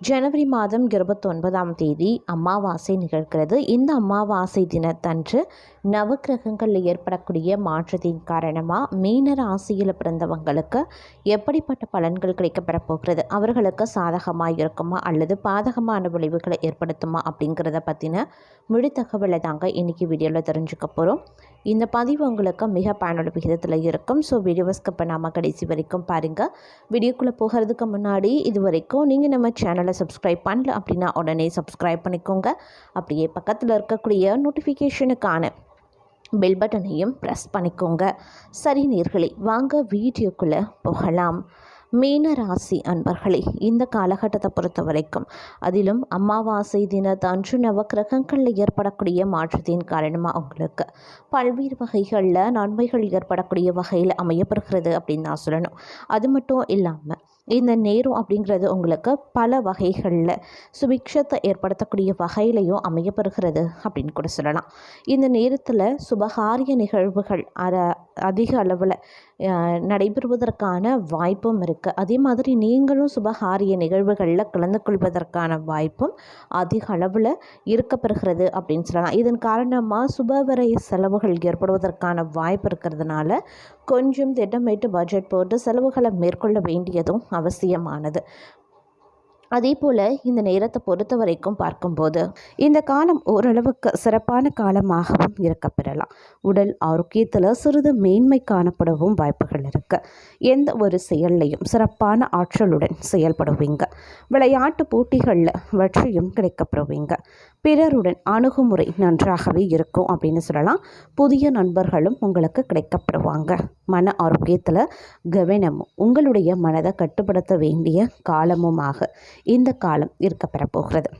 ஜனவரி மாதம் இருபத்தொன்பதாம் தேதி அமாவாசை நிகழ்கிறது. இந்த அமாவாசை தினத்தன்று நவக்கிரகங்களில் ஏற்படக்கூடிய மாற்றத்தின் காரணமாக மீன ராசியில் பிறந்தவங்களுக்கு எப்படிப்பட்ட பலன்கள் கிடைக்கப்பெற போகிறது? அவர்களுக்கு சாதகமாக இருக்குமா? அல்லது பாதகமான விளைவுகளை ஏற்படுத்துமா? அப்படிங்கிறத பற்றின முழு தகவலை தாங்க இன்றைக்கி வீடியோவில் தெரிஞ்சுக்க போகிறோம் இந்த பதிவு உங்களுக்கு மிக பயனுள்ள விகிதத்தில் இருக்கும். ஸோ வீடியோவை ஸ்கிப் பண்ணாமல் கடைசி வரைக்கும் பாருங்கள் வீடியோக்குள்ளே போகிறதுக்கு முன்னாடி இது வரைக்கும் நீங்கள் நம்ம சேனல் சப்ஸ்கிரைப் பண்ணல அப்படின்னா உடனே சப்ஸ்கிரைப் பண்ணிக்கோங்க. அப்படியே பக்கத்தில் இருக்கக்கூடிய நோட்டிஃபிகேஷனுக்கான பெல் பட்டனையும் ப்ரெஸ் பண்ணிக்கோங்க. சரி நேர்களை வாங்க வீடியோக்குள்ளே போகலாம். மீன ராசி அன்பர்களே இந்த காலகட்டத்தை பொறுத்த வரைக்கும் அதிலும் அமாவாசை தினத்தன்று நவக்கிரகங்களில் ஏற்படக்கூடிய மாற்றத்தின் காரணமாக உங்களுக்கு பல்வேறு வகைகளில் நன்மைகள் ஏற்படக்கூடிய வகையில் அமையப்படுகிறது அப்படின்னு நான் சொல்லணும். அது மட்டும் இல்லாமல் இந்த நேரம் அப்படிங்கிறது உங்களுக்கு பல வகைகளில் சுபிக்ஷத்தை ஏற்படுத்தக்கூடிய வகையிலையும் அமையப்பெறுகிறது அப்படின்னு கூட சொல்லலாம். இந்த நேரத்தில் சுபகாரிய நிகழ்வுகள் அர அதிக அளவில் நடைபெறுவதற்கான வாய்ப்பும் இருக்குது அதே மாதிரி நீங்களும் சுபகாரிய நிகழ்வுகளில் கலந்து கொள்வதற்கான வாய்ப்பும் அதிக அளவில் இருக்கப்பெறுகிறது அப்படின்னு சொல்லலாம். இதன் காரணமாக சுபவரை செலவுகள் ஏற்படுவதற்கான வாய்ப்பு இருக்கிறதுனால கொஞ்சம் திட்டமிட்டு பட்ஜெட் போட்டு செலவுகளை மேற்கொள்ள வேண்டியதும் அவசியமானது. அதே போல் இந்த நேரத்தை பொறுத்த வரைக்கும் பார்க்கும்போது இந்த காலம் ஓரளவுக்கு சிறப்பான காலமாகவும் இருக்கப்பெறலாம் உடல் ஆரோக்கியத்தில் சிறிது மேன்மை காணப்படவும் வாய்ப்புகள் இருக்குது எந்த ஒரு செயல்லையும் சிறப்பான ஆற்றலுடன் செயல்படுவீங்க. விளையாட்டு போட்டிகளில் வெற்றியும் கிடைக்கப்பெறுவீங்க பிறருடன் அணுகுமுறை நன்றாகவே இருக்கும் அப்படின்னு சொல்லலாம். புதிய நண்பர்களும் உங்களுக்கு கிடைக்கப்பெறுவாங்க மன ஆரோக்கியத்தில் கவனமும் உங்களுடைய மனதை கட்டுப்படுத்த வேண்டிய காலமுமாக இந்த காலம் இருக்கப்பெற போகிறது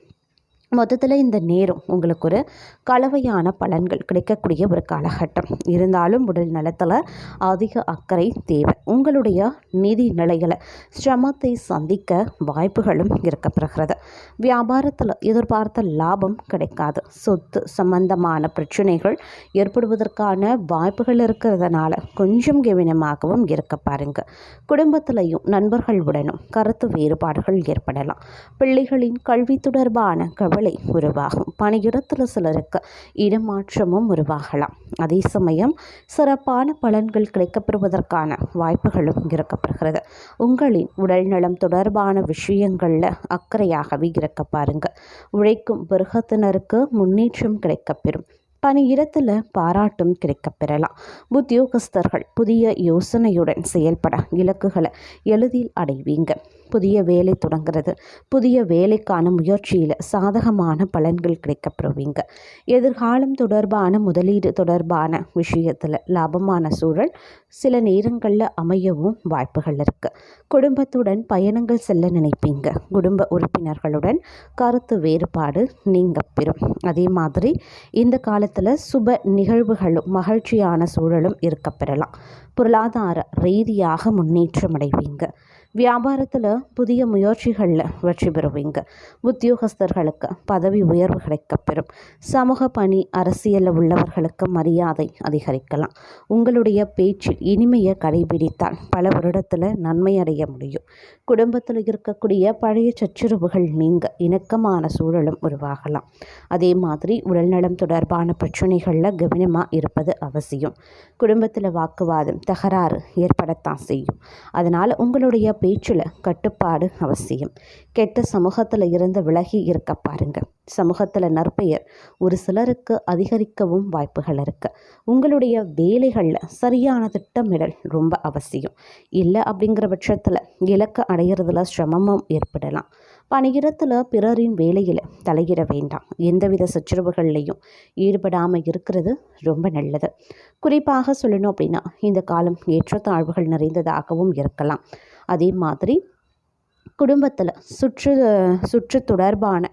மொத்தத்தில் இந்த நேரம் உங்களுக்கு ஒரு கலவையான பலன்கள் கிடைக்கக்கூடிய ஒரு காலகட்டம். இருந்தாலும் உடல் நலத்தில் அதிக அக்கறை தேவை. உங்களுடைய நிதி நிலைகளை சிரமத்தை சந்திக்க வாய்ப்புகளும் இருக்கப்படுகிறது வியாபாரத்தில் எதிர்பார்த்த லாபம் கிடைக்காது. சொத்து சம்பந்தமான பிரச்சனைகள் ஏற்படுவதற்கான வாய்ப்புகள் இருக்கிறதுனால கொஞ்சம் கவனமாகவும் இருக்க பாருங்க. குடும்பத்திலையும் நண்பர்களுடனும் கருத்து வேறுபாடுகள் ஏற்படலாம். பிள்ளைகளின் கல்வி தொடர்பான கவலை உருவாகும். பணியிடத்தில் சிலருக்கு இடமாற்றமும் உருவாகலாம். அதே சமயம் சிறப்பான பலன்கள் கிடைக்கப்பெறுவதற்கான வாய்ப்புகளும் இருக்கப்படுகிறது உங்களின் உடல்நலம் தொடர்பான விஷயங்களில் அக்கறையாகவே இருக்க பாருங்க. உழைக்கும் வர்க்கத்தினருக்கு முன்னேற்றம் கிடைக்கப்பெறும். பணியிடத்தில் பாராட்டும் கிடைக்கப்பெறலாம். உத்தியோகஸ்தர்கள் புதிய யோசனையுடன் செயல்பட இலக்குகளை எளிதில் அடைவீங்க. புதிய வேலை தொடங்குறது. புதிய வேலைக்கான முயற்சியில் சாதகமான பலன்கள் கிடைக்கப்பெறுவீங்க எதிர்காலம் தொடர்பான முதலீடு தொடர்பான விஷயத்தில் லாபமான சூழல் சில நேரங்களில் அமையவும் வாய்ப்புகள் இருக்குது குடும்பத்துடன் பயணங்கள் செல்ல நினைப்பீங்க. குடும்ப உறுப்பினர்களுடன் கருத்து வேறுபாடு நீங்க பெறும். அதே மாதிரி இந்த காலத்தில் சுப நிகழ்வுகளும் மகிழ்ச்சியான சூழலும் இருக்கப்பெறலாம். பொருளாதார ரீதியாக முன்னேற்றம் அடைவீங்க. வியாபாரத்தில் புதிய முயற்சிகளில் வெற்றி பெறுவீங்க. உத்தியோகஸ்தர்களுக்கு பதவி உயர்வு கிடைக்கப்பெறும் சமூக பணி அரசியலில் உள்ளவர்களுக்கு மரியாதை அதிகரிக்கலாம். உங்களுடைய பேச்சில் இனிமையை கடைபிடித்தால் பல வருடத்தில் நன்மை அடைய முடியும். குடும்பத்தில் இருக்கக்கூடிய பழைய சச்சுரவுகள் நீங்க இணக்கமான சூழலும் உருவாகலாம். அதே மாதிரி உடல்நலம் தொடர்பான பிரச்சனைகளில் கவனமாக இருப்பது அவசியம். குடும்பத்தில் வாக்குவாதம் தகராறு ஏற்படத்தான் செய்யும். அதனால் உங்களுடைய பேச்சில் கட்டுப்பாடு அவசியம். கெட்ட சமூகத்தில் இருந்து விலகி இருக்க பாருங்க. சமூகத்தில் நற்பெயர் ஒரு சிலருக்கு அதிகரிக்கவும் வாய்ப்புகள் இருக்குது உங்களுடைய வேலைகளில் சரியான திட்டமிடல் ரொம்ப அவசியம். இல்லை அப்படிங்கிற பட்சத்தில் இலக்கு அடையிறதுல சிரமமும் ஏற்படலாம். பணியிடத்தில் பிறரின் வேலையில் தலையிட வேண்டாம். எந்தவித சச்சரவுகள்லையும் ஈடுபடாமல் இருக்கிறது ரொம்ப நல்லது. குறிப்பாக சொல்லணும் அப்படின்னா இந்த காலம் ஏற்றத்தாழ்வுகள் நிறைந்ததாகவும் இருக்கலாம். அதே மாதிரி குடும்பத்தில் சுற்று சுற்று தொடர்பான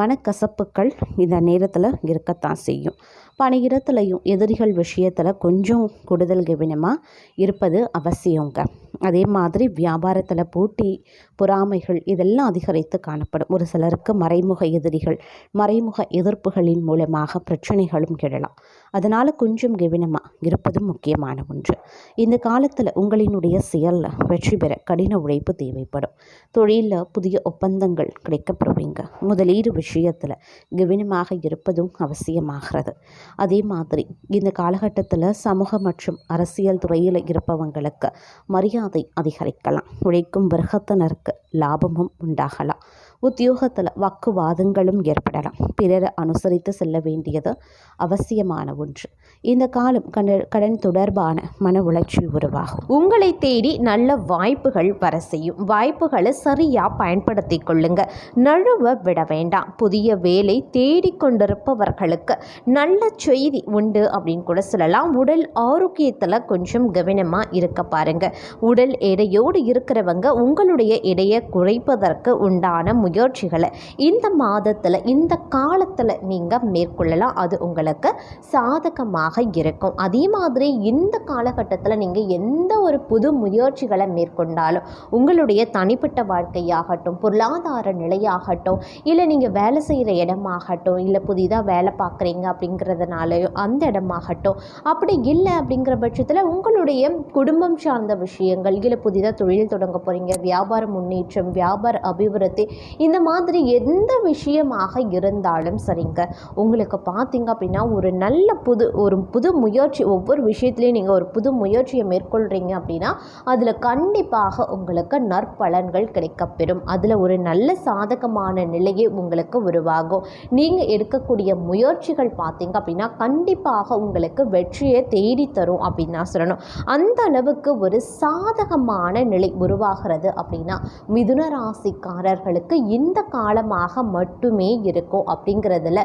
மனக்கசப்புக்கள் இந்த நேரத்தில் இருக்கத்தான் செய்யும். பணியிடத்துலையும் எதிரிகள் விஷயத்தில் கொஞ்சம் கூடுதல் கவனமாக இருப்பது அவசியங்க. அதே மாதிரி வியாபாரத்தில் போட்டி பொறாமைகள் இதெல்லாம் அதிகரித்து காணப்படும். ஒரு சிலருக்கு மறைமுக எதிரிகள் மறைமுக எதிர்ப்புகளின் மூலமாக பிரச்சனைகளும் கிடலாம். அதனால் கொஞ்சம் கவனமாக இருப்பதும் முக்கியமான ஒன்று. இந்த காலத்தில் உங்களினுடைய செயலில் வெற்றி பெற கடின உழைப்பு தேவைப்படும். தொழிலில் புதிய ஒப்பந்தங்கள் கிடைக்கப்பெறுவீங்க முதலீடு விஷயத்தில் கவனமாக இருப்பதும் அவசியமாகிறது. அதே மாதிரி இந்த காலகட்டத்தில் சமூக மற்றும் அரசியல் துறையில் இருப்பவங்களுக்கு மரியாதை அதிகரிக்கலாம். உழைக்கும் வர்க்கத்தினருக்கு லாபமும் உண்டாகலாம். உத்தியோகத்தில் வாக்குவாதங்களும் ஏற்படலாம். பிறரை அனுசரித்து செல்ல வேண்டியது அவசியமான ஒன்று. இந்த காலம் கடன் கடன் தொடர்பான மன உளைச்சல் உருவாகும். உங்களை தேடி நல்ல வாய்ப்புகள் வர செய்யும். வாய்ப்புகளை சரியாக பயன்படுத்தி கொள்ளுங்க. நழுவ விட வேண்டாம். புதிய வேலை தேடிக்கொண்டிருப்பவர்களுக்கு நல்ல செய்தி உண்டு அப்படின்னு கூட சொல்லலாம். உடல் ஆரோக்கியத்தில் கொஞ்சம் கவனமாக இருக்க பாருங்க. உடல் எடையோடு இருக்கிறவங்க உங்களுடைய எடையை குறைப்பதற்கு உண்டான முயற்சிகளை இந்த மாதத்தில் இந்த காலத்தில் நீங்கள் மேற்கொள்ளலாம். அது உங்களுக்கு சாதகமாக இருக்கும். அதே மாதிரி இந்த காலகட்டத்தில் நீங்கள் எந்த ஒரு புது முயற்சிகளை மேற்கொண்டாலும் உங்களுடைய தனிப்பட்ட வாழ்க்கையாகட்டும் பொருளாதார நிலையாகட்டும் இல்லை நீங்கள் வேலை செய்கிற இடமாகட்டும் இல்லை புதிதாக வேலை பார்க்குறீங்க அப்படிங்கிறதுனாலயோ அந்த இடமாகட்டும் அப்படி இல்லை அப்படிங்கிற பட்சத்தில் உங்களுடைய குடும்பம் சார்ந்த விஷயங்கள் இல்லை புதிதாக தொழில் தொடங்க போகிறீங்க வியாபார முன்னேற்றம் வியாபார அபிவிருத்தி இந்த மாதிரி எந்த விஷயமாக இருந்தாலும் சரிங்க. உங்களுக்கு பார்த்தீங்க அப்படின்னா ஒரு நல்ல புது ஒரு புது முயற்சி ஒவ்வொரு விஷயத்துலையும் நீங்கள் ஒரு புது முயற்சியை மேற்கொள்கிறீங்க அப்படின்னா அதில் கண்டிப்பாக உங்களுக்கு நற்பலன்கள் கிடைக்கப்பெறும். அதில் ஒரு நல்ல சாதகமான நிலையே உங்களுக்கு உருவாகும். நீங்கள் எடுக்கக்கூடிய முயற்சிகள் பார்த்தீங்க அப்படின்னா கண்டிப்பாக உங்களுக்கு வெற்றியை தேடி தரும் அப்படின்னு தான் சொல்லணும். அந்த அளவுக்கு ஒரு சாதகமான நிலை உருவாகிறது அப்படின்னா மிதுன ராசிக்காரர்களுக்கு இந்த காலமாக மட்டுமே இருக்கும் அப்படிங்கிறதுல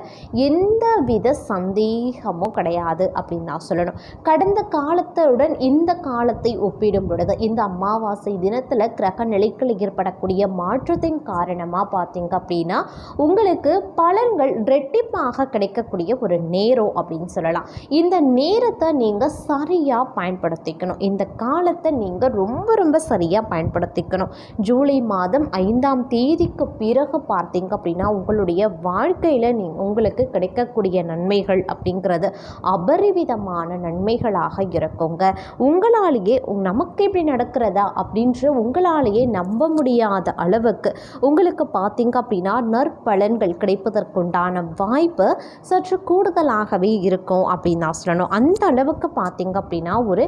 எந்த வித சந்தேகமும் கிடையாது அப்படின்னு தான் சொல்லணும். கடந்த காலத்துடன் இந்த காலத்தை ஒப்பிடும் பொழுது இந்த அமாவாசை தினத்தில் கிரக நிலைகள் ஏற்படக்கூடிய மாற்றத்தின் காரணமாக பார்த்தீங்க அப்படின்னா உங்களுக்கு பலன்கள் ரெட்டிப்பாக கிடைக்கக்கூடிய ஒரு நேரம் அப்படின்னு சொல்லலாம். இந்த நேரத்தை நீங்கள் சரியாக பயன்படுத்திக்கணும். இந்த காலத்தை நீங்கள் ரொம்ப ரொம்ப சரியாக பயன்படுத்திக்கணும். ஜூலை மாதம் ஐந்தாம் தேதிக்கு பிறகு பார்த்தீங்க அப்படின்னா உங்களுடைய வாழ்க்கையில் நீ உங்களுக்கு கிடைக்கக்கூடிய நன்மைகள் அப்படிங்கிறது அபரிவிதமான நன்மைகளாக இருக்குங்க. உங்களாலேயே நமக்கு இப்படி நடக்கிறதா அப்படின்ற உங்களாலேயே நம்ப முடியாத அளவுக்கு உங்களுக்கு பார்த்தீங்க அப்படின்னா நற்பலன்கள் கிடைப்பதற்குண்டான வாய்ப்பு சற்று கூடுதலாகவே இருக்கும் அப்படின்னு நான் சொல்லணும். அந்த அளவுக்கு பார்த்தீங்க அப்படின்னா ஒரு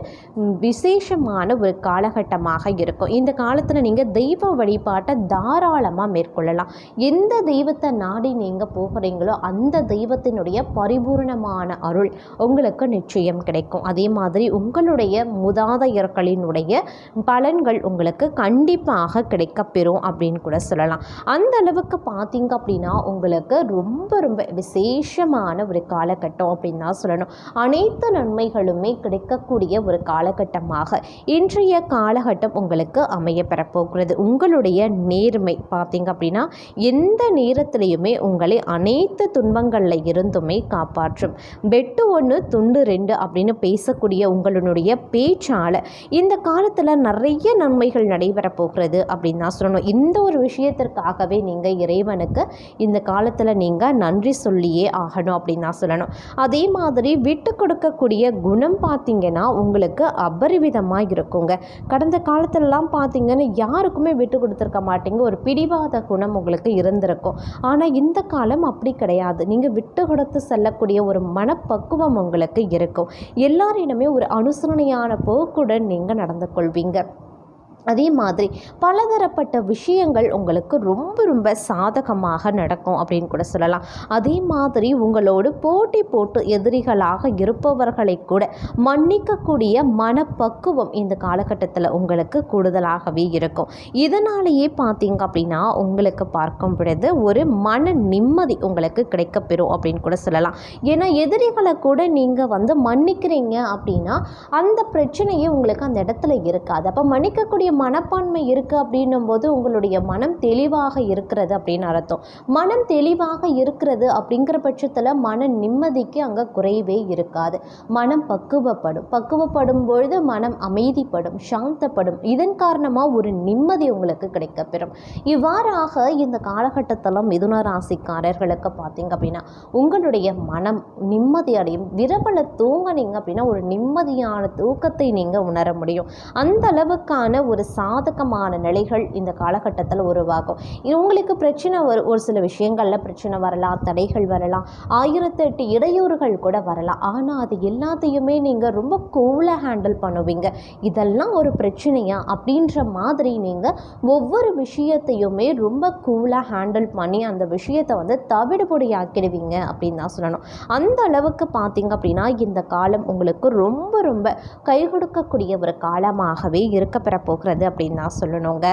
விசேஷமான ஒரு காலகட்டமாக இருக்கும். இந்த காலத்தில் நீங்கள் தெய்வ வழிபாட்டை தாராளமாக மேற்கொள்ளலாம். எந்த தெய்வத்தை நாடி நீங்கள் போகிறீங்களோ அந்த தெய்வத்தினுடைய பரிபூர்ணமான அருள் உங்களுக்கு நிச்சயம் கிடைக்கும். அதே மாதிரி உங்களுடைய முதாதையர்களினுடைய பலன்கள் உங்களுக்கு கண்டிப்பாக கிடைக்கப்பெறும் அப்படின்னு கூட சொல்லலாம். அந்த அளவுக்கு பார்த்தீங்க அப்படின்னா உங்களுக்கு ரொம்ப ரொம்ப விசேஷமான ஒரு காலகட்டம் அப்படின்னு தான் சொல்லணும். அனைத்து நன்மைகளுமே கிடைக்கக்கூடிய ஒரு காலகட்டமாக இன்றைய காலகட்டம் உங்களுக்கு அமைய பெறப்போகிறது உங்களுடைய நேர்மை பார்த்தீங்க அப்படின்னா எந்த நேரத்திலையுமே உங்களை அனைத்து துன்பங்களில் இருந்துமே காப்பாற்றும். வெட்டு ஒன்று துண்டு ரெண்டு அப்படின்னு பேசக்கூடிய உங்களுடைய பேச்சால் இந்த காலத்தில் நிறைய நன்மைகள் நடைபெறப் போகிறது அப்படின்னு தான் சொல்லணும். இந்த ஒரு விஷயத்திற்காகவே நீங்கள் இறைவனுக்கு இந்த காலத்தில் நீங்கள் நன்றி சொல்லியே ஆகணும் அப்படின்னு தான் சொல்லணும். அதே மாதிரி விட்டு கொடுக்கக்கூடிய குணம் பார்த்தீங்கன்னா உங்களுக்கு அபரிவிதமாக இருக்குங்க. கடந்த காலத்திலலாம் பார்த்தீங்கன்னா யாருக்குமே விட்டு கொடுத்துருக்க மாட்டீங்க. ஒரு பிடிவாத குணம் உங்களுக்கு இருந்திருக்கும். ஆனால் இந்த காலம் அப்படி கிடையாது. நீங்கள் விட்டு கொடுத்து செல்லக்கூடிய ஒரு மனப்பக்குவம் உங்களுக்கு இருக்கும். எல்லாரிடமே ஒரு அனுசரணையான போக்குடன் நீங்கள் நடந்து கொள்வீங்க அதே மாதிரி பலதரப்பட்ட விஷயங்கள் உங்களுக்கு ரொம்ப ரொம்ப சாதகமாக நடக்கும் அப்படின்னு கூட சொல்லலாம். அதே மாதிரி உங்களோடு போட்டி போட்டு எதிரிகளாக இருப்பவர்களை கூட மன்னிக்கக்கூடிய மனப்பக்குவம் இந்த காலகட்டத்தில் உங்களுக்கு கூடுதலாகவே இருக்கும். இதனாலேயே பார்த்தீங்க அப்படின்னா உங்களுக்கு பார்க்கும் பொழுது ஒரு மன நிம்மதி உங்களுக்கு கிடைக்கப்பெறும் அப்படின்னு கூட சொல்லலாம். ஏன்னா எதிரிகளை கூட நீங்கள் வந்து மன்னிக்கிறீங்க அப்படின்னா அந்த பிரச்சனையே உங்களுக்கு அந்த இடத்துல இருக்காது. அப்போ மன்னிக்கக்கூடிய மனப்பான்மை இருக்குது அப்படின்னும் போது உங்களுடைய மனம் தெளிவாக இருக்கிறது அப்படின்னு அர்த்தம். மனம் தெளிவாக இருக்கிறது அப்படிங்கிற பட்சத்தில் மன நிம்மதிக்கு அங்கே குறைவே இருக்காது. மனம் பக்குவப்படும். பக்குவப்படும் பொழுது மனம் அமைதிப்படும் சாந்தப்படும். இதன் காரணமாக ஒரு நிம்மதி உங்களுக்கு கிடைக்கப்பெறும் இவ்வாறாக இந்த காலகட்டத்தில் மிதுன ராசிக்காரர்களுக்கு பார்த்தீங்க அப்படின்னா உங்களுடைய மனம் நிம்மதி அடையும். விரவல தூங்கினீங்க அப்படின்னா ஒரு நிம்மதியான தூக்கத்தை நீங்கள் உணர முடியும். அந்த அளவுக்கான ஒரு சாதகமான நிலைகள் இந்த காலகட்டத்தில் உருவாகும். இவங்களுக்கு பிரச்சனை வரும் ஒரு சில விஷயங்களில் பிரச்சனை வரலாம் தடைகள் வரலாம் ஆயிரத்தெட்டு இடையூறுகள் கூட வரலாம். ஆனால் அது எல்லாத்தையுமே நீங்கள் ரொம்ப கூலாக ஹேண்டில் பண்ணுவீங்க. இதெல்லாம் ஒரு பிரச்சனையா? அப்படின்ற மாதிரி நீங்கள் ஒவ்வொரு விஷயத்தையுமே ரொம்ப கூலாக ஹேண்டில் பண்ணி அந்த விஷயத்தை வந்து தவிடுபொடியாக்கிடுவீங்க அப்படின்னு தான் சொல்லணும். அந்த அளவுக்கு பார்த்தீங்க அப்படின்னா இந்த காலம் உங்களுக்கு ரொம்ப ரொம்ப கை கொடுக்கக்கூடிய ஒரு காலமாகவே இருக்க பெற போகிறது அப்படின்னு தான் சொல்லணுங்க.